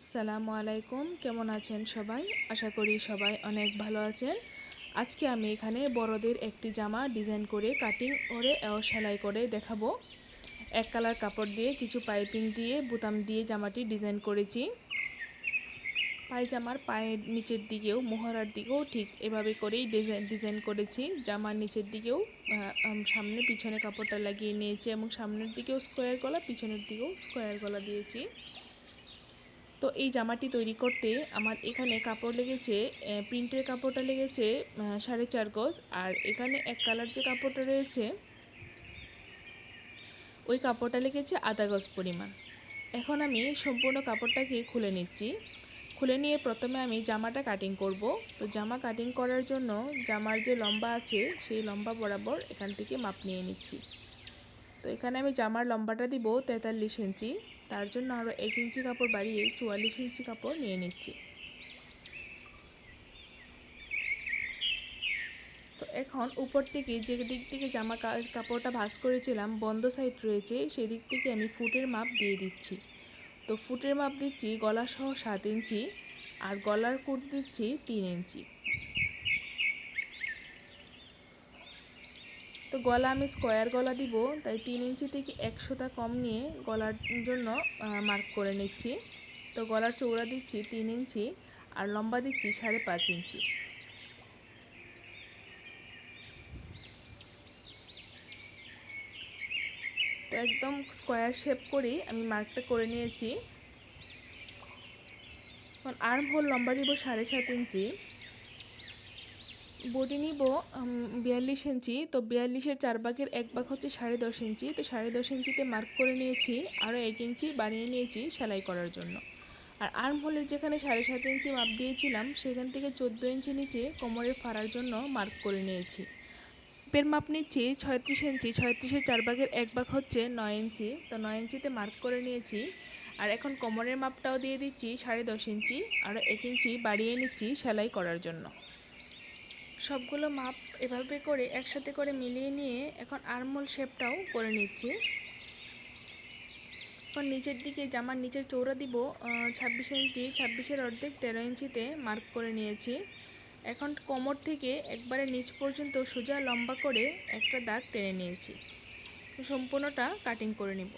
আসসালামু আলাইকুম। কেমন আছেন সবাই? আশা করি সবাই অনেক ভালো আছেন। আজকে আমি এখানে বড়দের একটি জামা ডিজাইন করে কাটিং করে ও সেলাই করে দেখাবো। এক কালার কাপড় দিয়ে কিছু পাইপিং দিয়ে বুতাম দিয়ে জামাটি ডিজাইন করেছি। পায়জামার পায়ের নিচের দিকেও, মোহরার দিকেও ঠিক এভাবে করেই ডিজাইন ডিজাইন করেছি। জামার নিচের দিকেও সামনে পিছনে কাপড়টা লাগিয়ে নিয়েছি এবং সামনের দিকেও স্কোয়ার গলা, পিছনের দিকেও স্কোয়ার গলা দিয়েছি। তো এই জামাটি তৈরি করতে আমার এখানে কাপড় লেগেছে প্রিন্টের কাপড়টা লেগেছে সাড়ে চার গজ, আর এখানে এক কালার যে কাপড়টা রয়েছে, ওই কাপড়টা লেগেছে আধা গজ পরিমাণ। এখন আমি সম্পূর্ণ কাপড়টাকে খুলে নিচ্ছি। খুলে নিয়ে প্রথমে আমি জামাটা কাটিং করব। তো জামা কাটিং করার জন্য জামার যে লম্বা আছে, সেই লম্বা বরাবর এখান থেকে মাপ নিয়ে নিচ্ছি। তো এখানে আমি জামার লম্বাটা দিব তেতাল্লিশ ইঞ্চি। তার জন্য আরও এক ইঞ্চি কাপড় বাড়িয়ে চুয়াল্লিশ ইঞ্চি কাপড় নিয়ে নিচ্ছি। তো এখন উপর থেকে যে দিক থেকে জামা কাপড়টা ভাস করেছিলাম, বন্ধ সাইড রয়েছে সেই দিক থেকে আমি ফুটের মাপ দিয়ে দিচ্ছি। তো ফুটের মাপ দিচ্ছি গলা সহ সাত ইঞ্চি, আর গলার ফুট দিচ্ছি তিন ইঞ্চি। তো গলা আমি স্কোয়ার গলা দিব, তাই তিন ইঞ্চি থেকে একশোটা কম নিয়ে গলার জন্য মার্ক করে নিচ্ছি। তো গলার চৌড়া দিচ্ছি তিন ইঞ্চি আর লম্বা দিচ্ছি সাড়ে পাঁচ ইঞ্চি। তো একদম স্কোয়ার শেপ করেই আমি মার্কটা করে নিয়েছি। আর্ম হোল লম্বা দিব সাড়ে সাত ইঞ্চি। বডি নিব বিয়াল্লিশ ইঞ্চি। তো বিয়াল্লিশের চার ভাগের এক ভাগ হচ্ছে সাড়ে দশ ইঞ্চি। তো সাড়ে দশ ইঞ্চিতে মার্ক করে নিয়েছি, আরও এক ইঞ্চি বাড়িয়ে নিয়েছি সেলাই করার জন্য। আর আর্ম হোলের যেখানে সাড়ে সাত ইঞ্চি মাপ দিয়েছিলাম, সেখান থেকে চোদ্দ ইঞ্চি নিচে কোমরের ফাড়ার জন্য মার্ক করে নিয়েছি। পের মাপ নিচ্ছি ছয়ত্রিশ ইঞ্চি, ছয়ত্রিশের চার ভাগের এক ভাগ হচ্ছে নয় ইঞ্চি। তো নয় ইঞ্চিতে মার্ক করে নিয়েছি। আর এখন কোমরের মাপটাও দিয়ে দিচ্ছি সাড়ে দশ ইঞ্চি আর এক ইঞ্চি বাড়িয়ে নিচ্ছি সেলাই করার জন্য। সবগুলো মাপ এভাবে করে একসাথে করে মিলিয়ে নিয়ে এখন আর্মোল শেপটাও করে নিচ্ছি। এখন নিচের দিকে জামার নিচের চৌড়া দিব ছাব্বিশ ইঞ্চি, ছাব্বিশের অর্ধেক তেরো ইঞ্চিতে মার্ক করে নিয়েছি। এখন কোমর থেকে একবারে নিচ পর্যন্ত সোজা লম্বা করে একটা দাগ টেনে নিয়েছি। সম্পূর্ণটা কাটিং করে নিব।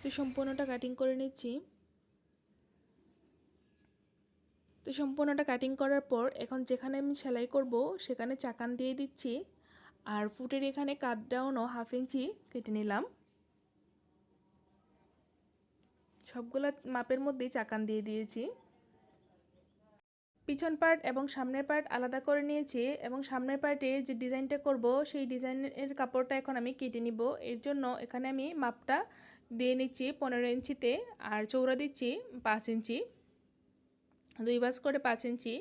তো সম্পূর্ণটা কাটিং করে নিচ্ছি। তো সম্পূর্ণটা কাটিং করার পর এখন যেখানে আমি সেলাই করব, সেখানে চাকান দিয়ে দিচ্ছি। আর ফুটের এখানে কাট ডাউনও হাফ ইঞ্চি কেটে নিলাম। সবগুলা মাপের মধ্যেই চাকান দিয়ে দিয়েছি। পিছন পার্ট এবং সামনের পার্ট আলাদা করে নিয়েছি এবং সামনের পার্টে যে ডিজাইনটা করব, সেই ডিজাইনের কাপড়টা এখন আমি কেটে নিব। এর জন্য এখানে আমি মাপটা দিয়ে নিচ্ছি পনেরো ইঞ্চিতে আর চৌড়া দিচ্ছি পাঁচ ইঞ্চি দুই বাস করে পাঁচ ইঞ্চি।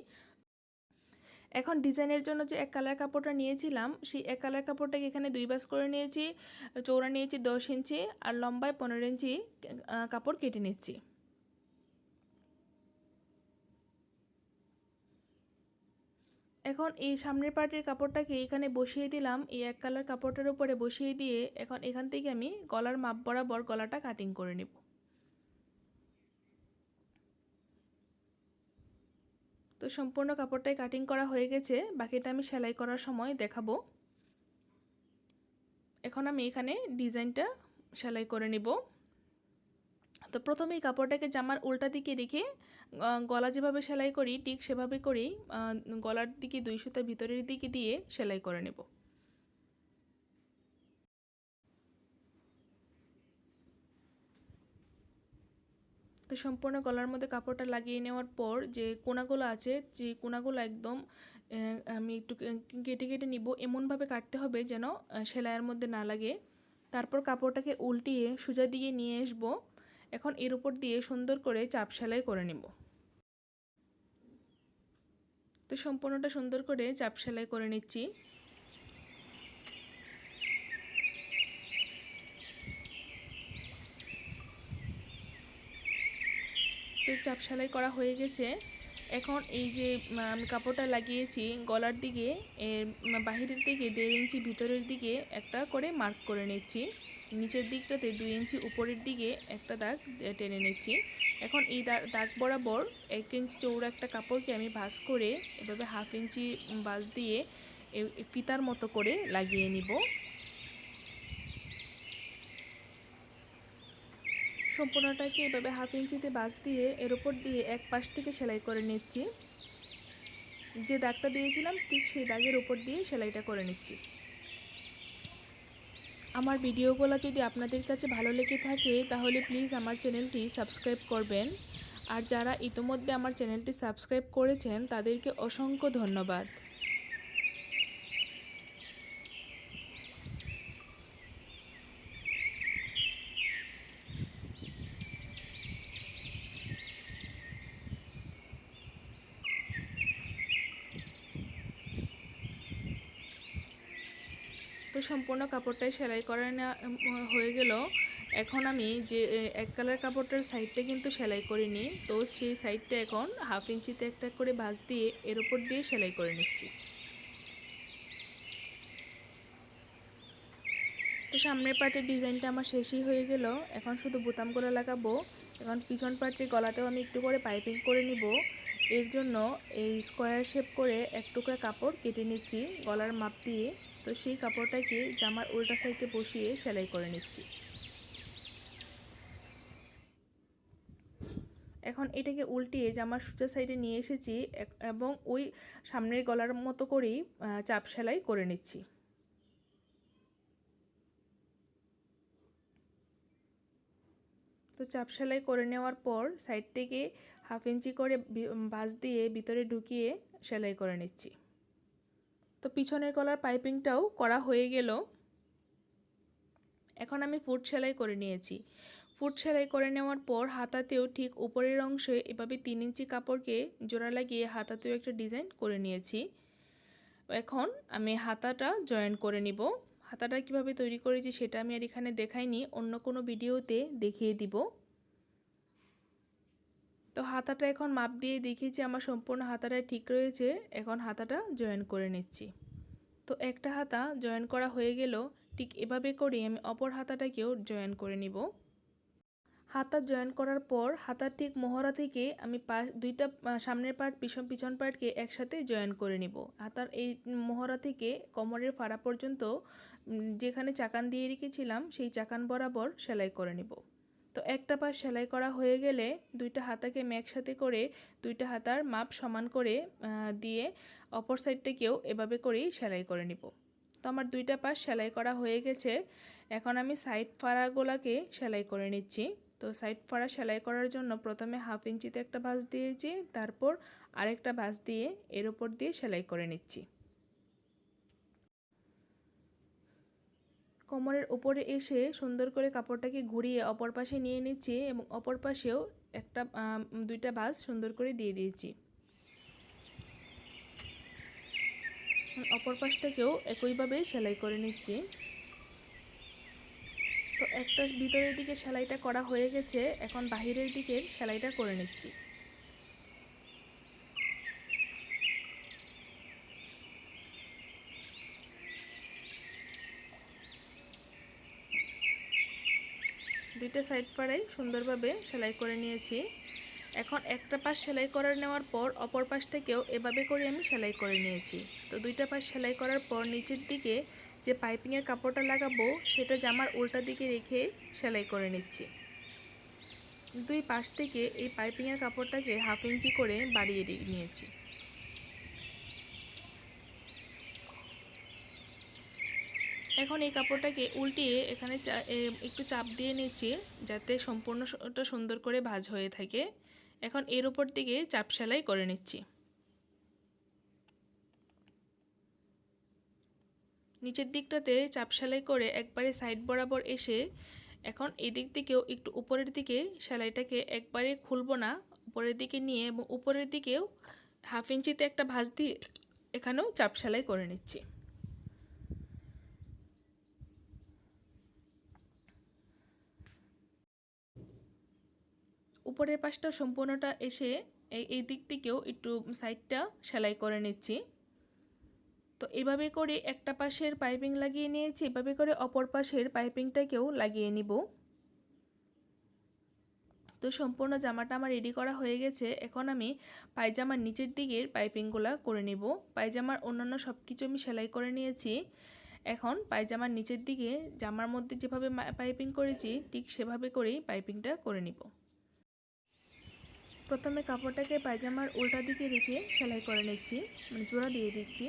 এখন ডিজাইনের জন্য যে এক কালার কাপড়টা নিয়েছিলাম, সেই এক কালার কাপড়টাকে এখানে দুই বাস করে নিয়েছি চৌড়া নিয়েছি দশ ইঞ্চি আর লম্বায় পনেরো ইঞ্চি কাপড় কেটে নিচ্ছি। এখন এই সামনের পার্টের কাপড়টাকে এখানে বসিয়ে দিলাম, এই এক কালার কাপড়টার উপরে বসিয়ে দিয়ে এখন এখান থেকে আমি গলার মাপ বরাবর গলাটা কাটিং করে নেব। সম্পূর্ণ কাপড়টাই কাটিং করা হয়ে গেছে, বাকিটা আমি সেলাই করার সময় দেখাবো। এখন আমি এখানে ডিজাইনটা সেলাই করে নিব। তো প্রথমে কাপড়টাকে জামার উল্টা দিকে রেখে গলা যেভাবে সেলাই করি, ঠিক সেভাবে করেই গলার দিকে দুই সুতার ভিতরের দিকে দিয়ে সেলাই করে নেব। সম্পূর্ণ গলার মধ্যে কাপড়টা লাগিয়ে নেওয়ার পর যে কোনাগুলো আছে, যে কোনাগুলো একদম আমি একটু কেটে কেটে নিব, এমনভাবে কাটতে হবে যেন সেলাইয়ের মধ্যে না লাগে। তারপর কাপড়টাকে উল্টিয়ে সোজা দিয়ে নিয়ে আসব। এখন এর উপর দিয়ে সুন্দর করে চাপ সেলাই করে নেব। তো সম্পূর্ণটা সুন্দর করে চাপ সেলাই করে নিচ্ছি। তো চাপ সেলাই করা হয়ে গেছে। এখন এই যে আমি কাপড়টা লাগিয়েছি, গলার দিকে বাহিরের দিকে, দেড় ইঞ্চি ভিতরের দিকে একটা করে মার্ক করে নিচ্ছি। নিচের দিকটাতে দুই ইঞ্চি উপরের দিকে একটা দাগ টেনে নিচ্ছি। এখন এই দাগ বরাবর এক ইঞ্চি চৌড়া একটা কাপড়কে আমি ভাঁজ করে এভাবে হাফ ইঞ্চি ভাঁজ দিয়ে ফিতার মতো করে লাগিয়ে নিব। সম্পূর্ণটাকে এভাবে হাফ ইঞ্চিতে বাস দিয়ে এর উপর দিয়ে এক পাশ থেকে সেলাই করে নিচ্ছি। যে দাগটা দিয়েছিলাম, ঠিক সেই দাগের উপর দিয়ে সেলাইটা করে নিচ্ছি। আমার ভিডিওগুলো যদি আপনাদের কাছে ভালো লেগে থাকে, তাহলে প্লিজ আমার চ্যানেলটি সাবস্ক্রাইব করবেন। আর যারা ইতোমধ্যে আমার চ্যানেলটি সাবস্ক্রাইব করেছেন, তাদেরকে অসংখ্য ধন্যবাদ। সম্পূর্ণ কাপড়টাই সেলাই করা উম, হয়ে গেল। এখন আমি যে এক কালার কাপড়টার সাইডটা কিন্তু সেলাই করিনি। তো সেই সাইডটা এখন হাফ ইঞ্চিতে একটা করে ভাঁজ দিয়ে এর উপর দিয়ে সেলাই করে নিচ্ছি। তো সামনের পার্টের ডিজাইনটা আমার শেষই হয়ে গেল। এখন শুধু বোতাম গলা লাগাবো। এখন পিছন পার্টের গলাতেও আমি একটু করে পাইপিং করে নিব। এর জন্য এই স্কোয়ার শেপ করে এক টুকরা কাপড় কেটে নিচ্ছি, গলার মাপ দিয়ে। তো সেই কাপড়টাকে জামার উল্টা সাইডে বসিয়ে সেলাই করে নিচ্ছি। এখন এটাকে উল্টিয়ে জামার সোজা সাইডে নিয়ে এসেছি এবং ওই সামনের গলার মতো করেই চাপ সেলাই করে নিচ্ছি। তো চাপ সেলাই করে নেওয়ার পর সাইড থেকে হাফ ইঞ্চি করে বি- ভাঁজ দিয়ে ভিতরে ঢুকিয়ে সেলাই করে নিচ্ছি। তো পিছনের গলার পাইপিংটাও করা হয়ে গেল। এখন আমি ফুট সেলাই করে নিয়েছি। ফুট সেলাই করে নেওয়ার পর হাতাতেও ঠিক উপরের অংশে এভাবে তিন ইঞ্চি কাপড়কে জোড়া লাগিয়ে হাতাতেও একটা ডিজাইন করে নিয়েছি। এখন আমি হাতাটা জয়েন করে নিব। হাতাটা কীভাবে তৈরি করেছি সেটা আমি আর এখানে দেখাইনি, অন্য কোনো ভিডিওতে দেখিয়ে দিব। তো হাতাটা এখন মাপ দিয়ে দেখিয়েছি, আমার সম্পূর্ণ হাতাটা ঠিক রয়েছে, এখন হাতাটা জয়েন করে নিচ্ছি। তো একটা হাতা জয়েন করা হয়ে গেল, ঠিক এভাবে করে আমি অপর হাতাটাকেও জয়েন করে নিব। হাতা জয়েন করার পর হাতার ঠিক মোহরা থেকে আমি পাশ দুইটা সামনের পার্ট পিছন পিছন পার্টকে একসাথে জয়েন করে নিব। হাতার এই মোহরা থেকে কোমরের ফাড়া পর্যন্ত যেখানে চাকান দিয়ে রেখেছিলাম, সেই চাকান বরাবর সেলাই করে নিব। তো একটা পাশ সেলাই করা হয়ে গেলে দুইটা হাতাকে একসাথে করে দুইটা হাতার মাপ সমান করে দিয়ে অপর সাইডটাকেও এভাবে করেই সেলাই করে নিব। তো আমার দুইটা পাশ সেলাই করা হয়ে গেছে। এখন আমি সাইড ফাড়াগুলোকে সেলাই করে নিচ্ছি। তো সাইড ফাড়া সেলাই করার জন্য প্রথমে হাফ ইঞ্চিতে একটা ভাঁজ দিয়েছি, তারপর আরেকটা ভাঁজ দিয়ে এর ওপর দিয়ে সেলাই করে নিচ্ছি। কোমরের উপরে এসে সুন্দর করে কাপড়টাকে ঘুরিয়ে অপর পাশে নিয়ে নিচ্ছি এবং অপর পাশেও একটা দুইটা ভাঁজ সুন্দর করে দিয়ে দিয়েছি। অপর পাশটাকেও একইভাবে সেলাই করে নিচ্ছি। একটা ভিতরের দিকে সেলাইটা করা হয়ে গেছে, এখন বাহিরের দিকে সেলাইটা করে নিচ্ছি। দুইটা সাইড পাড়াই সুন্দরভাবে সেলাই করে নিয়েছি। এখন একটা পাশ সেলাই করে নেওয়ার পর অপর পাশটাকেও এভাবে করে আমি সেলাই করে নিয়েছি। তো দুইটা পাশ সেলাই করার পর নিচের দিকে যে পাইপিংয়ের কাপড়টা লাগাবো, সেটা জামার উল্টা দিকে রেখে সেলাই করে নিচ্ছি। দুই পাশ থেকে এই পাইপিংয়ের কাপড়টাকে হাফ ইঞ্চি করে বাড়িয়ে নিয়েছি। এখন এই কাপড়টাকে উল্টিয়ে এখানে একটু চাপ দিয়ে নিচ্ছি, যাতে সম্পূর্ণটা সুন্দর করে ভাজ হয়ে থাকে। এখন এর উপর দিকে চাপ সেলাই করে নিচ্ছি। নিচের দিকটাতে চাপ সেলাই করে একবারে সাইড বরাবর এসে এখন এই দিক থেকেও একটু উপরের দিকে সেলাইটাকে একবারে খুলবো না, উপরের দিকে নিয়ে এবং উপরের দিকেও হাফ ইঞ্চিতে একটা ভাঁজ দিয়ে এখানেও চাপ সেলাই করে নিচ্ছি। উপরের পাশটা সম্পূর্ণটা এসে এই দিক থেকেও একটু সাইডটা সেলাই করে নিচ্ছি। তো এভাবে করে একটা পাশের পাইপিং লাগিয়ে নিয়েছি, এভাবে করে অপর পাশের পাইপিংটাকেও লাগিয়ে নিব। তো সম্পূর্ণ জামাটা আমার রেডি করা হয়ে গেছে। এখন আমি পায়জামার নিচের দিকের পাইপিংগুলো করে নিব। পায়জামার অন্যান্য সব কিছু আমি সেলাই করে নিয়েছি। এখন পায়জামার নিচের দিকে জামার মধ্যে যেভাবে পাইপিং করেছি, ঠিক সেভাবে করেই পাইপিংটা করে নিব। প্রথমে কাপড়টাকে পায়জামার উল্টা দিকে রেখে সেলাই করে নিচ্ছি মানে জোড়া দিয়ে দিচ্ছি।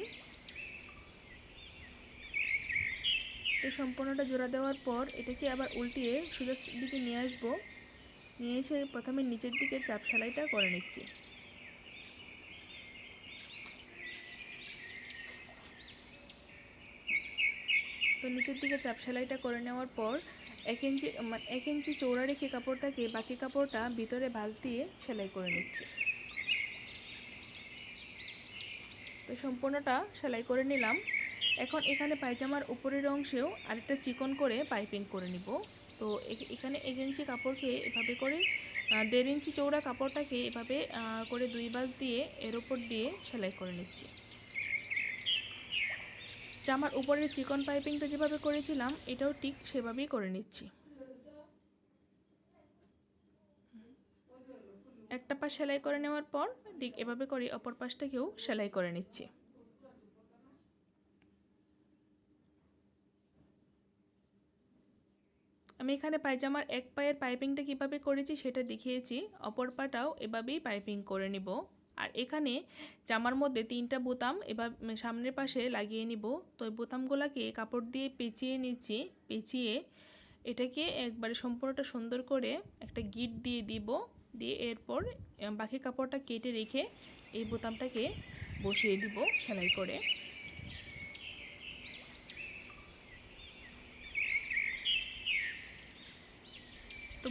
তো সম্পূর্ণটা জোড়া দেওয়ার পর এটাকে আবার উল্টিয়ে সোজা দিকে নিয়ে আসব। নিয়ে এসে প্রথমে নিচের দিকে চাপ সেলাইটা করে নিচ্ছি। তো নিচের দিকে চাপ সেলাইটা করে নেওয়ার পর এক ইঞ্চি মানে এক ইঞ্চি চৌড়া রেখে কাপড়টাকে বাকি কাপড়টা ভিতরে ভাঁজ দিয়ে সেলাই করে নিচ্ছি। তো সম্পূর্ণটা সেলাই করে নিলাম। এখন এখানে পায়জামার উপরের অংশেও আরেকটা চিকন করে পাইপিং করে নিব। তো এখানে এক ইঞ্চি কাপড়কে এভাবে করে দেড় ইঞ্চি চৌড়া কাপড়টাকে এভাবে করে দুই বাস দিয়ে এর উপর দিয়ে সেলাই করে নিচ্ছি। জামার উপরের চিকন পাইপিংটা যেভাবে করেছিলাম, এটাও ঠিক সেভাবেই করে নিচ্ছি। একটা পাশ সেলাই করে নেওয়ার পর, ঠিক এভাবে করে অপর পাশটাকেও সেলাই করে নিচ্ছি। আমি এখানে পায়জামার এক পায়ের পাইপিংটা কীভাবে করেছি সেটা দেখিয়েছি। অপর পাটাও এভাবেই পাইপিং করে নিব। আর এখানে জামার মধ্যে তিনটা বোতাম এবার সামনের পাশে লাগিয়ে নিব। তো ওই বোতামগুলোকে কাপড় দিয়ে পেঁচিয়ে নিচ্ছি। পেঁচিয়ে এটাকে একবারে সম্পূর্ণটা সুন্দর করে একটা গিট দিয়ে দিব। দিয়ে এরপর বাকি কাপড়টা কেটে রেখে এই বোতামটাকে বসিয়ে দিব সেলাই করে।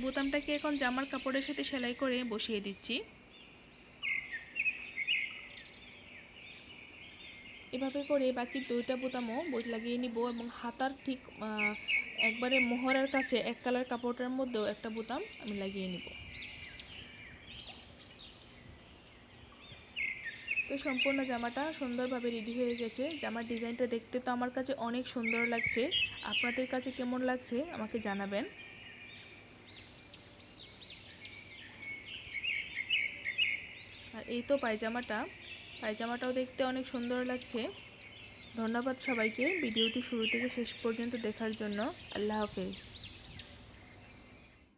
বোতামটাকে এখন জামার কাপড়ের সাথে সেলাই করে বসিয়ে দিচ্ছি। এভাবে করে বাকি দুইটা বোতামও লাগিয়ে নিব এবং হাতার ঠিক একবারে মোহরার কাছে এক কালার কাপড়টার মধ্যেও একটা বোতাম আমি লাগিয়ে নিব। তো সম্পূর্ণ জামাটা সুন্দরভাবে রেডি হয়ে গেছে। জামার ডিজাইনটা দেখতে তো আমার কাছে অনেক সুন্দর লাগছে। আপনাদের কাছে কেমন লাগছে আমাকে জানাবেন। এই তো পায়জামাটা। পায়জামাটাও দেখতে অনেক সুন্দর লাগছে। ধন্যবাদ সবাইকে। ভিডিওটি শুরু থেকে শেষ পর্যন্ত দেখার জন্য। আল্লাহ হাফেজ।